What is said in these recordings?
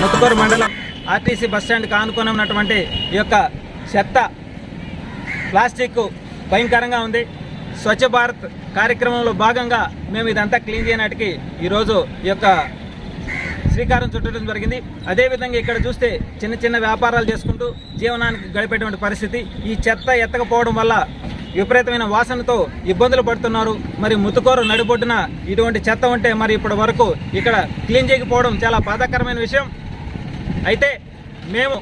ముత్తుకూరు మండలం RTC bus స్టాండ్కి ఆనుకొని ఉన్నటువంటి ఈ యొక్క చెత్త ప్లాస్టిక్ భయంకరంగా ఉంది. స్వచ్ఛ భారత్ కార్యక్రమంలో భాగంగా మేము ఇదంతా క్లీన్ చేయనాటికి ఈరోజు ఈ యొక్క శ్రీకారం చుట్టడం జరిగింది. అదేవిధంగా ఇక్కడ చూస్తే చిన్న చిన్న వ్యాపారాలు చేసుకుంటూ జీవనానికి గడిపేటువంటి పరిస్థితి. ఈ చెత్త ఎత్తకపోవడం వల్ల విపరీతమైన వాసనతో ఇబ్బందులు పడుతున్నారు. మరి ముతుకోరు నడిబొడ్డున ఇటువంటి చెత్త ఉంటే మరి ఇప్పటి వరకు ఇక్కడ క్లీన్ చేయకపోవడం చాలా బాధాకరమైన విషయం. అయితే మేము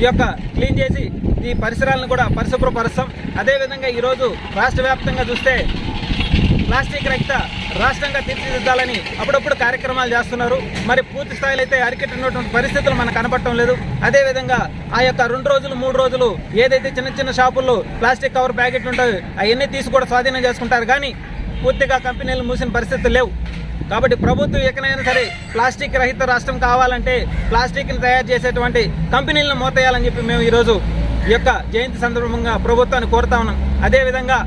ఈ యొక్క క్లీన్ చేసి ఈ పరిసరాలను కూడా పరిశుభ్రపరుస్తాం. అదేవిధంగా ఈరోజు రాష్ట్ర వ్యాప్తంగా చూస్తే ప్లాస్టిక్ రహిత రాష్ట్రంగా తీర్చిదిద్దాలని అప్పుడప్పుడు కార్యక్రమాలు చేస్తున్నారు. మరి పూర్తి స్థాయిలో అయితే అరికెట్టినటువంటి పరిస్థితులు మనకు కనపడటం లేదు. అదేవిధంగా ఆ యొక్క రెండు రోజులు మూడు రోజులు ఏదైతే చిన్న చిన్న షాపుల్లో ప్లాస్టిక్ కవర్ ప్యాకెట్లు ఉంటాయో అవన్నీ తీసి కూడా స్వాధీనం చేసుకుంటారు. కానీ పూర్తిగా కంపెనీలు మూసిన పరిస్థితులు లేవు. కాబట్టి ప్రభుత్వం ఎక్కడైనా సరే ప్లాస్టిక్ రహిత రాష్ట్రం కావాలంటే ప్లాస్టిక్ని తయారు చేసేటువంటి కంపెనీలను మోతేయాలని చెప్పి మేము ఈరోజు ఈ యొక్క జయంతి సందర్భంగా ప్రభుత్వాన్ని కోరుతా ఉన్నాం. అదేవిధంగా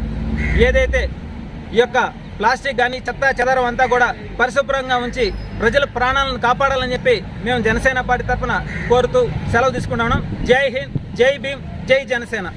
ఏదైతే ఈ యొక్క ప్లాస్టిక్ కానీ చెత్త చెదరం అంతా కూడా పరిశుభ్రంగా ఉంచి ప్రజల ప్రాణాలను కాపాడాలని చెప్పి మేము జనసేన పార్టీ తరఫున కోరుతూ సెలవు తీసుకుంటున్నాం. జై హింద్ జై భీమ్ జై జనసేన.